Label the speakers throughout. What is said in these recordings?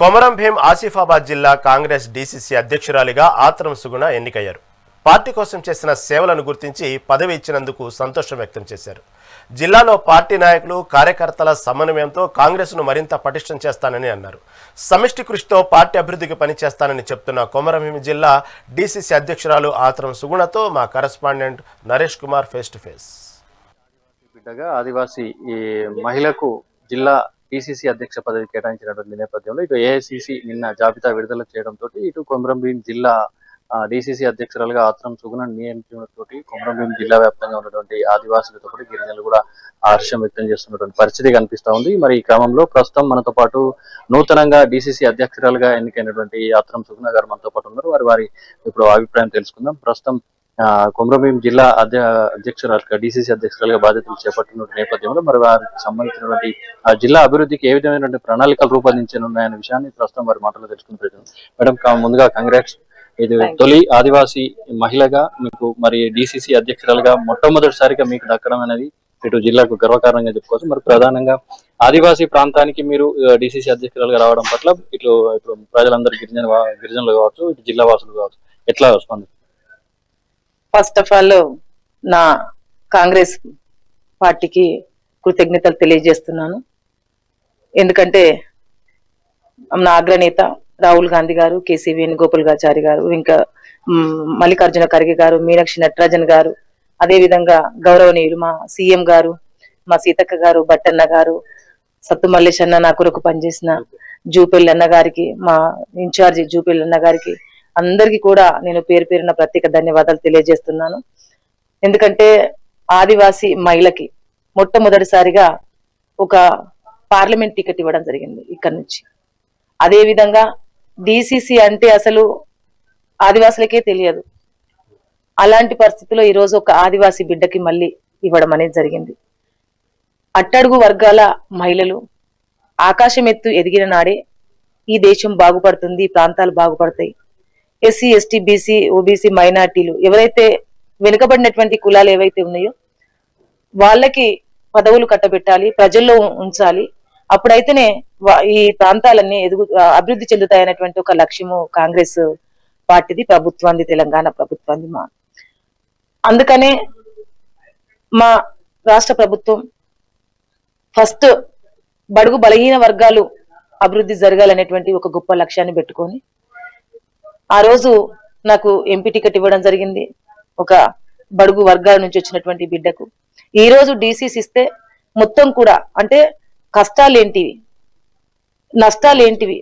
Speaker 1: కొమరం భీం ఆసిఫాబాద్ జిల్లా కాంగ్రెస్ డీసీసీ అధ్యక్షురాలిగా ఆత్రం సుగుణ ఎన్నికయ్యారు. పార్టీ కోసం చేసిన సేవలను గుర్తించి పదవి ఇచ్చినందుకు సంతోషం వ్యక్తం చేశారు. జిల్లాలో పార్టీ నాయకులు కార్యకర్తల సమన్వయంతో కాంగ్రెస్ను మరింత పటిష్టం చేస్తానని అన్నారు. సమిష్టి కృషితో పార్టీ అభివృద్ధికి పనిచేస్తానని చెప్తున్న కొమరంభీం జిల్లా డీసీసీ అధ్యక్షురాలు ఆత్రం సుగుణతో మా correspondent Naresh Kumar face to face.
Speaker 2: బిడ్డగా ఆదివాసీ ఈ మహిళకు జిల్లా పిసిసి అధ్యక్ష పదవి కేటాయించినటువంటి నేపథ్యంలో ఇటు ఏఐసిసి నిన్న జాబితా విడుదల చేయడంతో ఇటు కొమరంభీం జిల్లా డిసిసి అధ్యక్షురాలుగా ఆత్రం సుగుణ నియమించడంతో కొమరంభీం జిల్లా వ్యాప్తంగా ఉన్నటువంటి ఆదివాసులతో పాటు గిరిజనులు కూడా హర్షం వ్యక్తం చేస్తున్నటువంటి పరిస్థితి కనిపిస్తా ఉంది. మరి ఈ క్రమంలో ప్రస్తుతం మనతో పాటు నూతనంగా డిసిసి అధ్యక్షురాలుగా ఎన్నికైనటువంటి ఆత్రం సుగుణ గారు మనతో పాటు ఉన్నారు. వారి వారి ఇప్పుడు అభిప్రాయం తెలుసుకుందాం. ప్రస్తుతం కొమరంభీం జిల్లా అధ్య అధ్యక్షురాలుగా డిసిసి అధ్యక్షురాలుగా బాధ్యతలు చేపట్టిన నేపథ్యంలో మరి వారికి సంబంధించినటువంటి ఆ జిల్లా అభివృద్ధికి ఏ విధమైనటువంటి ప్రణాళికలు రూపొందించనున్నాయనే విషయాన్ని ప్రస్తుతం వారి మాటలో తెలుసుకుని ప్రయత్నం మేడం ముందుగా కంగ్రాట్స్ ఇది తొలి ఆదివాసీ మహిళగా మీకు మరి డిసిసి అధ్యక్షురాలుగా మొట్టమొదటిసారిగా మీకు దక్కడం అనేది ఇటు జిల్లాకు గర్వకారణంగా చెప్పుకోవచ్చు. మరి ప్రధానంగా ఆదివాసీ ప్రాంతానికి మీరు డిసిసి అధ్యక్షురాలుగా రావడం పట్ల ఇటు ఇప్పుడు ప్రజలందరూ గిరిజన గిరిజనులు కావచ్చు ఇటు జిల్లా వాసులు కావచ్చు ఎట్లా స్పందిస్తారు
Speaker 3: ఫస్ట్ ఆఫ్ ఆల్ నా కాంగ్రెస్ పార్టీకి కృతజ్ఞతలు తెలియజేస్తున్నాను. ఎందుకంటే నా అగ్రనేత రాహుల్ గాంధీ గారు కేసీ వేణుగోపాల్గాచారి గారు ఇంకా మల్లికార్జున ఖర్గే గారు మీనాక్షి నటరాజన్ గారు అదే విధంగా గౌరవనీయులు మా సీఎం గారు మా సీతక్క గారు బట్టన్న గారు సత్తు మల్లేష్ అన్న నా కొరకు పనిచేసిన జూపెల్లి అన్న గారికి మా ఇన్ఛార్జి జూపెల్లి అన్న గారికి అందరికీ కూడా నేను పేరు పేరున ప్రత్యేక ధన్యవాదాలు తెలియజేస్తున్నాను. ఎందుకంటే ఆదివాసీ మహిళకి మొట్టమొదటిసారిగా ఒక పార్లమెంట్ టికెట్ ఇవ్వడం జరిగింది ఇక్కడ నుంచి. అదేవిధంగా డిసిసి అంటే అసలు ఆదివాసులకే తెలియదు. అలాంటి పరిస్థితిలో ఈరోజు ఒక ఆదివాసీ బిడ్డకి మళ్ళీ ఇవ్వడం అనేది జరిగింది. అట్టడుగు వర్గాల మహిళలు ఆకాశం ఎత్తు ఎదిగిన నాడే ఈ దేశం బాగుపడుతుంది ఈ ప్రాంతాలు బాగుపడతాయి. ఎస్సీ ఎస్టీ బీసీ ఓబీసీ మైనార్టీలు ఎవరైతే వెనుకబడినటువంటి కులాలు ఏవైతే ఉన్నాయో వాళ్ళకి పదవులు కట్టబెట్టాలి ప్రజల్లో ఉంచాలి. అప్పుడైతేనే ఈ ప్రాంతాలన్నీ ఎదుగు అభివృద్ధి చెందుతాయనేటువంటి ఒక లక్ష్యము కాంగ్రెస్ పార్టీది ప్రభుత్వాన్ని తెలంగాణ ప్రభుత్వాన్ని మా అందుకనే మా రాష్ట్ర ప్రభుత్వం ఫస్ట్ బడుగు బలహీన వర్గాలు అభివృద్ధి జరగాలనేటువంటి ఒక గొప్ప లక్ష్యాన్ని పెట్టుకొని ఆ రోజు నాకు ఎంపీ టికెట్ ఇవ్వడం జరిగింది ఒక బడుగు వర్గాల నుంచి వచ్చినటువంటి బిడ్డకు. ఈ రోజు డీసీస్ ఇస్తే మొత్తం కూడా అంటే కష్టాలు ఏంటివి నష్టాలు ఏంటివి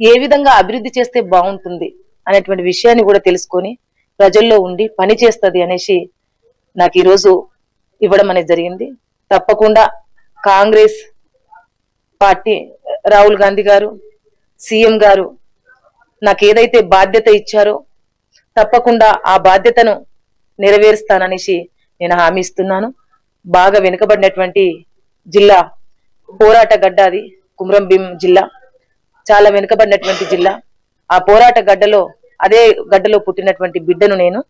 Speaker 3: ఏ విధంగా అభివృద్ధి చేస్తే బాగుంటుంది అనేటువంటి విషయాన్ని కూడా తెలుసుకొని ప్రజల్లో ఉండి పని చేస్తుంది అనేసి నాకు ఈరోజు ఇవ్వడం అనేది జరిగింది. తప్పకుండా కాంగ్రెస్ పార్టీ రాహుల్ గాంధీ గారు సీఎం గారు నాకు ఏదైతే బాధ్యత ఇచ్చారో తప్పకుండా ఆ బాధ్యతను నెరవేరుస్తాననేసి నేను హామీ ఇస్తున్నాను. బాగా వెనుకబడినటువంటి జిల్లా పోరాట గడ్డ అది కుమ్రం భీం జిల్లా. చాలా వెనుకబడినటువంటి జిల్లా. ఆ పోరాట గడ్డలో అదే గడ్డలో పుట్టినటువంటి బిడ్డను నేను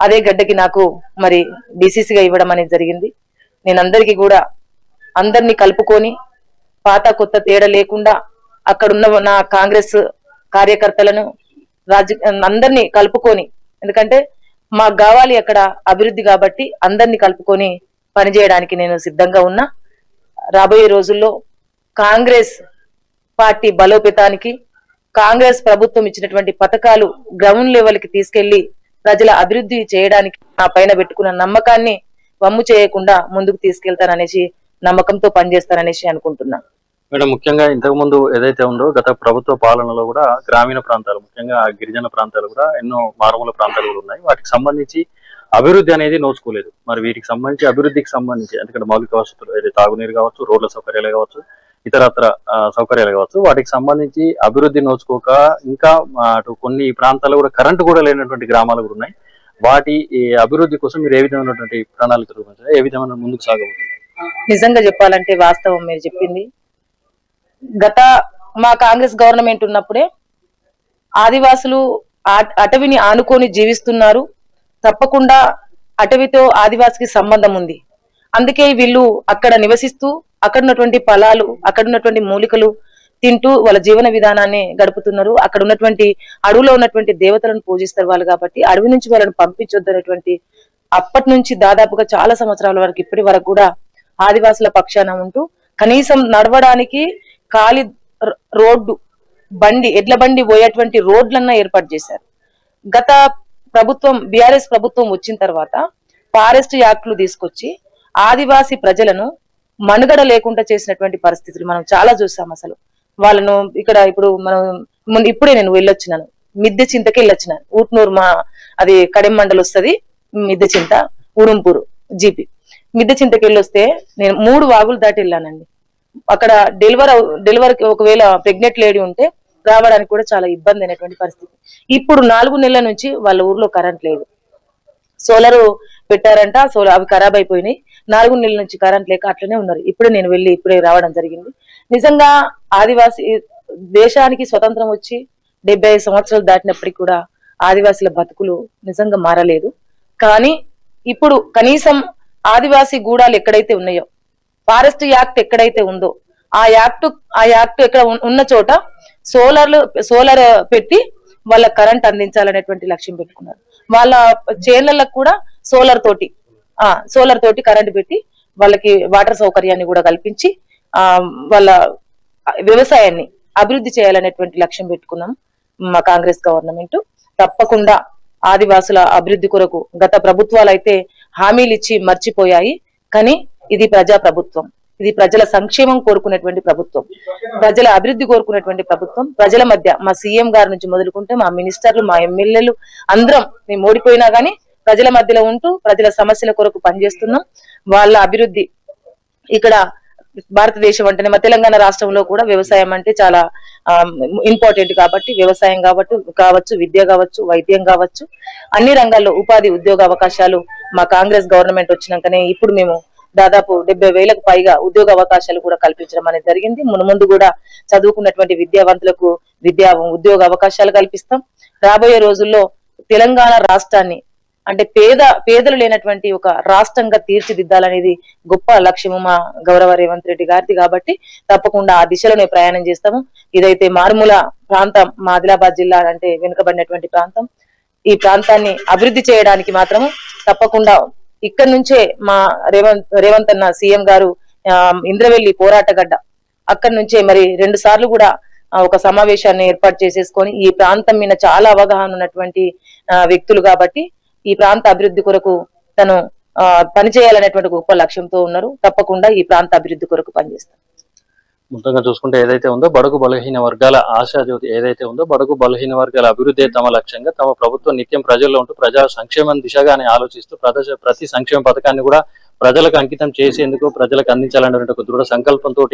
Speaker 3: అదే గడ్డకి నాకు మరి డిసిసిగా ఇవ్వడం అనేది జరిగింది. నేను అందరికీ కూడా అందరినీ కలుపుకొని పాత కొత్త తేడా లేకుండా అక్కడున్న నా కాంగ్రెస్ కార్యకర్తలను రాజ అందరినీ కలుపుకొని ఎందుకంటే మాకు కావాలి అక్కడ అభివృద్ధి కాబట్టి అందరినీ కలుపుకొని పనిచేయడానికి నేను సిద్ధంగా ఉన్నా. రాబోయే రోజుల్లో కాంగ్రెస్ పార్టీ బలోపేతానికి కాంగ్రెస్ ప్రభుత్వం ఇచ్చినటువంటి పథకాలు గ్రౌండ్ లెవెల్కి తీసుకెళ్ళి ప్రజల అభివృద్ధి చేయడానికి నా పైన పెట్టుకున్న నమ్మకాన్ని వమ్ము చేయకుండా ముందుకు తీసుకెళ్తాననేసి నమ్మకంతో పనిచేస్తాననేసి అనుకుంటున్నాను
Speaker 2: మేడం ముఖ్యంగా ఇంతకు ముందు ఏదైతే ఉందో గత ప్రభుత్వ పాలనలో కూడా గ్రామీణ ప్రాంతాలు ముఖ్యంగా గిరిజన ప్రాంతాలు కూడా ఎన్నో మారుమూల ప్రాంతాలు కూడా ఉన్నాయి. వాటికి సంబంధించి అభివృద్ధి అనేది నోచుకోలేదు. మరి వీటికి సంబంధించి అభివృద్ధికి సంబంధించి ఎందుకంటే మౌలిక వసతులు ఏదైతే తాగునీరు కావచ్చు రోడ్ల సౌకర్యాలు కావచ్చు ఇతరత్ర ఆ, సౌకర్యాలు కావచ్చు వాటికి సంబంధించి అభివృద్ధి నోచుకోక ఇంకా అటు కొన్ని ప్రాంతాలు కూడా కరెంటు కూడా లేనటువంటి గ్రామాలు కూడా ఉన్నాయి. వాటి అభివృద్ధి కోసం మీరు ఏ విధమైనటువంటి ప్రణాళిక రూపొందించారు? ఏ విధమైన ముందుకు సాగబోతున్నారు?
Speaker 3: నిజంగా చెప్పాలంటే వాస్తవం మీరు చెప్పింది. గత మా కాంగ్రెస్ గవర్నమెంట్ ఉన్నప్పుడే ఆదివాసులు అటవిని ఆనుకొని జీవిస్తున్నారు. తప్పకుండా అటవితో ఆదివాసికి సంబంధం ఉంది. అందుకే వీళ్ళు అక్కడ నివసిస్తూ అక్కడ ఉన్నటువంటి ఫలాలు అక్కడ ఉన్నటువంటి మూలికలు తింటూ వాళ్ళ జీవన విధానాన్ని గడుపుతున్నారు. అక్కడ ఉన్నటువంటి అడవిలో ఉన్నటువంటి దేవతలను పూజిస్తారు వాళ్ళు కాబట్టి అడవి నుంచి వాళ్ళని పంపించొద్దు అనేటువంటి అప్పటి నుంచి దాదాపుగా చాలా సంవత్సరాల వరకు ఇప్పటి వరకు కూడా ఆదివాసుల పక్షాన ఉంటూ కనీసం నడవడానికి ఖాళీ రోడ్డు బండి ఎడ్ల బండి పోయేటువంటి రోడ్లన్నా ఏర్పాటు చేశారు. గత ప్రభుత్వం బీఆర్ఎస్ ప్రభుత్వం వచ్చిన తర్వాత ఫారెస్ట్ యాక్ట్లు తీసుకొచ్చి ఆదివాసి ప్రజలను మనుగడ లేకుండా చేసినటువంటి పరిస్థితులు మనం చాలా చూసాం అసలు. వాళ్ళను ఇక్కడ ఇప్పుడు మనం ఇప్పుడే నేను వెళ్ళొచ్చినాను. మిద్దె చింతకి వెళ్ళొచ్చినాను. ఊట్నూరు మా అది కడెం మండలి వస్తుంది మిద్దె చింత ఉడుంపూరు జీపీ. మిద్దె చింతకి వెళ్ళొస్తే నేను మూడు వాగులు దాటి వెళ్ళానండి. అక్కడ డెలివర్ డెలివరీ ఒకవేళ ప్రెగ్నెంట్ లేడీ ఉంటే రావడానికి కూడా చాలా ఇబ్బంది అయినటువంటి పరిస్థితి. ఇప్పుడు నాలుగు నెలల నుంచి వాళ్ళ ఊర్లో కరెంట్ లేదు. సోలార్ పెట్టారంట సోలార్ అవి ఖరాబ్ అయిపోయినాయి. నాలుగు నెలల నుంచి కరెంట్ లేక అట్లనే ఉన్నారు. ఇప్పుడే నేను వెళ్ళి ఇప్పుడే రావడం జరిగింది. నిజంగా ఆదివాసి దేశానికి స్వతంత్రం వచ్చి డెబ్బై ఐదు సంవత్సరాలు దాటినప్పటికీ కూడా ఆదివాసీల బతుకులు నిజంగా మారలేదు. కానీ ఇప్పుడు కనీసం ఆదివాసీ గూడాలు ఎక్కడైతే ఉన్నాయో ఫారెస్ట్ యాక్ట్ ఎక్కడైతే ఉందో ఆ యాక్ట్ ఆ యాక్ట్ ఎక్కడ ఉన్న చోట సోలార్లు సోలార్ పెట్టి వాళ్ళ కరెంట్ అందించాలనేటువంటి లక్ష్యం పెట్టుకున్నారు. వాళ్ళ చేన్లకు కూడా సోలార్ తోటి ఆ సోలార్ తోటి కరెంట్ పెట్టి వాళ్ళకి వాటర్ సౌకర్యాన్ని కూడా కల్పించి ఆ వాళ్ళ వ్యవసాయాన్ని అభివృద్ధి చేయాలనేటువంటి లక్ష్యం పెట్టుకున్నాం మా కాంగ్రెస్ గవర్నమెంట్. తప్పకుండా ఆదివాసుల అభివృద్ధి కొరకు గత ప్రభుత్వాలు అయితే హామీలు ఇచ్చి మర్చిపోయాయి. కానీ ఇది ప్రజా ప్రభుత్వం. ఇది ప్రజల సంక్షేమం కోరుకునేటువంటి ప్రభుత్వం. ప్రజల అభివృద్ధి కోరుకునేటువంటి ప్రభుత్వం. ప్రజల మధ్య మా సీఎం గారి నుంచి మొదలుకుంటే మా మినిస్టర్లు మా ఎమ్మెల్యేలు అందరం మేము ఓడిపోయినా గానీ ప్రజల మధ్యలో ఉంటూ ప్రజల సమస్యల కొరకు పనిచేస్తున్నాం. వాళ్ళ అభివృద్ధి ఇక్కడ భారతదేశం అంటేనే మా తెలంగాణ రాష్ట్రంలో కూడా వ్యవసాయం అంటే చాలా ఇంపార్టెంట్ కాబట్టి వ్యవసాయం కాబట్టి కావచ్చు విద్య కావచ్చు వైద్యం కావచ్చు. అన్ని రంగాల్లో ఉపాధి ఉద్యోగ అవకాశాలు మా కాంగ్రెస్ గవర్నమెంట్ వచ్చినాకనే ఇప్పుడు మేము దాదాపు డెబ్బై వేలకు పైగా ఉద్యోగ అవకాశాలు కూడా కల్పించడం అనేది జరిగింది. మునుముందు కూడా చదువుకున్నటువంటి విద్యావంతులకు విద్యా ఉద్యోగ అవకాశాలు కల్పిస్తాం. రాబోయే రోజుల్లో తెలంగాణ రాష్ట్రాన్ని అంటే పేద పేదలు లేనటువంటి ఒక రాష్ట్రంగా తీర్చిదిద్దాలనేది గొప్ప లక్ష్యము మా గౌరవ రేవంత్ రెడ్డి గారిది కాబట్టి తప్పకుండా ఆ దిశలోనే ప్రయాణం చేస్తాము. ఇదైతే మారుమూల ప్రాంతం మా ఆదిలాబాద్ జిల్లా అంటే వెనుకబడినటువంటి ప్రాంతం. ఈ ప్రాంతాన్ని అభివృద్ధి చేయడానికి మాత్రము తప్పకుండా ఇక్కడ నుంచే మా రేవంత్ రేవంత్ అన్న సీఎం గారు ఇంద్రవెల్లి పోరాటగడ్డ అక్కడి నుంచే మరి రెండు సార్లు కూడా ఒక సమావేశాన్ని ఏర్పాటు చేసేసుకొని ఈ ప్రాంతం మీద చాలా అవగాహన ఉన్నటువంటి వ్యక్తులు కాబట్టి ఈ ప్రాంత అభివృద్ధి కొరకు తను ఆ, పనిచేయాలనేటువంటి గొప్ప లక్ష్యంతో ఉన్నారు. తప్పకుండా ఈ ప్రాంత అభివృద్ధి కొరకు పనిచేస్తారు.
Speaker 2: మొత్తంగా చూసుకుంటే ఏదైతే ఉందో బడుగు బలహీన వర్గాల ఆశాజ్యోతి ఏదైతే ఉందో బడుగు బలహీన వర్గాల అభివృద్ధి తమ లక్ష్యంగా తమ ప్రభుత్వం నిత్యం ప్రజల్లో ఉంటూ ప్రజా సంక్షేమం దిశగానే ఆలోచిస్తూ ప్రజ ప్రతి సంక్షేమ పథకాన్ని కూడా ప్రజలకు అంకితం చేసేందుకు ప్రజలకు అందించాలనేటువంటి ఒక దృఢ సంకల్పంతో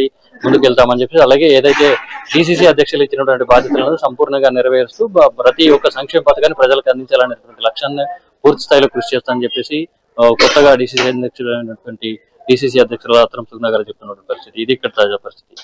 Speaker 2: ముందుకెళ్తామని చెప్పి అలాగే ఏదైతే డిసిసి అధ్యక్షులు ఇచ్చినటువంటి బాధ్యతలను సంపూర్ణంగా నెరవేరుస్తూ ప్రతి ఒక్క సంక్షేమ పథకాన్ని ప్రజలకు అందించాలనేటువంటి లక్ష్యాన్ని పూర్తి స్థాయిలో కృషి చేస్తామని చెప్పేసి కొత్తగా డిసిసి అధ్యక్షులైనటువంటి డిసిసి అధ్యక్షులు అతనం సుగ్నా గారు చెప్తున్నటువంటి పరిస్థితి. ఇది ఇక్కడ తాజా పరిస్థితి.